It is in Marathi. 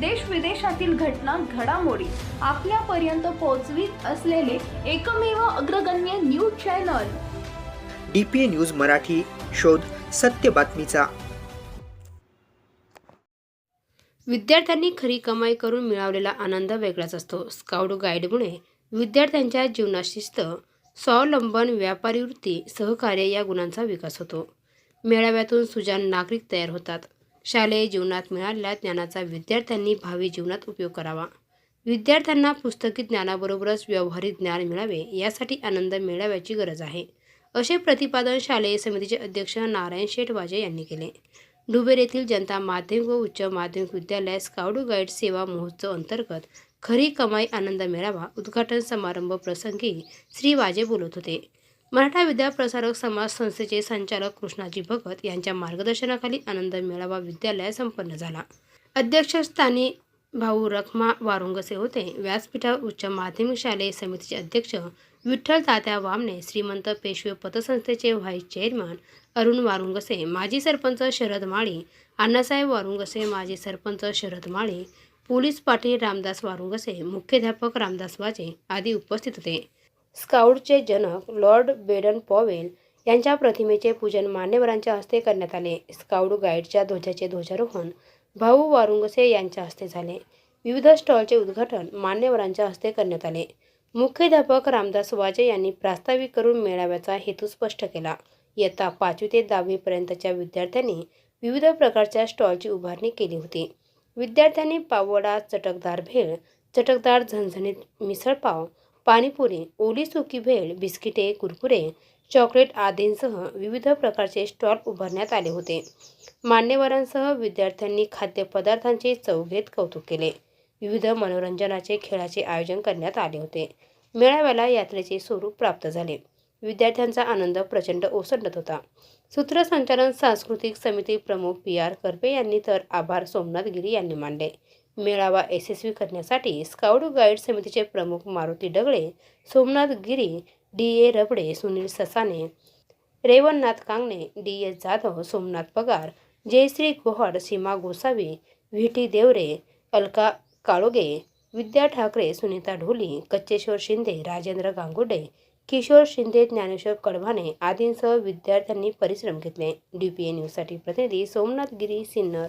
देश विदेशातील घटना घडामोडी आपल्यापर्यंत पोहोचवीत असलेले एकमेव अग्रगण्य news channel. D P A news Marathi शोध सत्य बातमीचा. विद्यार्थ्यांनी खरी कमाई करून मिळवलेला आनंद वेगळाच असतो. स्काउट गाईडमुळे विद्यार्थ्यांच्या जीवनात शिस्त स्वावलंबन व्यापारी वृत्ती सहकार्य या गुणांचा विकास होतो. मेळाव्यातून सुजाण नागरिक तयार होतात. शालेय जीवनात मिळालेल्या ज्ञानाचा विद्यार्थ्यांनी भावी जीवनात उपयोग करावा. विद्यार्थ्यांना पुस्तकी ज्ञानाबरोबरच व्यावहारिक ज्ञान मिळावे यासाठी आनंद मिळाव्याची गरज आहे. असे प्रतिपादन शालेय समितीचे अध्यक्ष नारायण शेठ वाजे यांनी केले. डुबेर येथील जनता माध्यमिक व उच्च माध्यमिक विद्यालय स्काउट गाईड सेवा महोत्सव अंतर्गत खरी कमाई आनंद मेळावा उद्घाटन समारंभ प्रसंगी श्री वाजे बोलत होते. मराठा विद्या प्रसारक समाज संस्थेचे संचालक कृष्णाजी भगत यांच्या मार्गदर्शनाखाली आनंद मेळावा विद्यालय संपन्न झाला. अध्यक्षस्थानी भाऊ रखमा वारुंगसे होते. व्यासपीठावर उच्च माध्यमिक शालेय समितीचे अध्यक्ष विठ्ठल तात्या वामने श्रीमंत पेशवे पतसंस्थेचे व्हाईस चेअरमन अरुण वारुंगसे माजी सरपंच शरद माळी अण्णासाहेब वारुंगसे माजी सरपंच शरद माळी पोलीस पाटील रामदास वारुंगसे मुख्याध्यापक रामदास वाजे आदी उपस्थित होते. स्काउटचे जनक लॉर्ड बेडन पॉवेल यांच्या प्रतिमेचे पूजन मान्यवरांच्या हस्ते करण्यात आले. स्काउट गाईडच्या ध्वजाचे ध्वजारोहण भाऊ वारुंगसे यांच्या हस्ते झाले. विविध स्टॉलचे उद्घाटन मान्यवरांच्या हस्ते करण्यात आले. मुख्याध्यापक रामदास वाजे यांनी प्रास्ताविक करून मेळाव्याचा हेतू स्पष्ट केला. इयत्ता पाचवी ते दहावीपर्यंतच्या विद्यार्थ्यांनी विविध प्रकारच्या स्टॉलची उभारणी केली होती. विद्यार्थ्यांनी पावडा चटकदार भेळ चटकदार झणझणीत मिसळपाव पाणीपुरी ओली सुकी भेळ बिस्किटे कुरकुरे चॉकलेट आदींसह विविध प्रकारचे स्टॉल उभारण्यात आले होते. मान्यवरांसह विद्यार्थ्यांनी खाद्यपदार्थांचे चव घेत कौतुक केले. विविध मनोरंजनाचे खेळाचे आयोजन करण्यात आले होते. मेळाव्याला यात्रेचे स्वरूप प्राप्त झाले. विद्यार्थ्यांचा आनंद प्रचंड ओसंडत होता. सूत्रसंचालन सांस्कृतिक समिती प्रमुख पी आर करपे यांनी तर आभार सोमनाथ गिरी यांनी मानले. मेळावा यशस्वी करण्यासाठी स्काउट गाईड समितीचे प्रमुख Maruti Dagale Somnath Giri D A Rabde Sunil Sasane Revannath Kangane D S Jadhav Somnath Pagar Jayashree Gohad Seema Gosavi V T Deore Alka Kaloge Vidya Thackeray Sunita Dholi Kachcheshwar Shinde Rajendra Gangude Kishor Shinde Dnyaneshwar Kadbhane आदींसह विद्यार्थ्यांनी परिश्रम घेतले. डी पी ए न्यूजसाठी प्रतिनिधी सोमनाथ गिरी सिन्नर.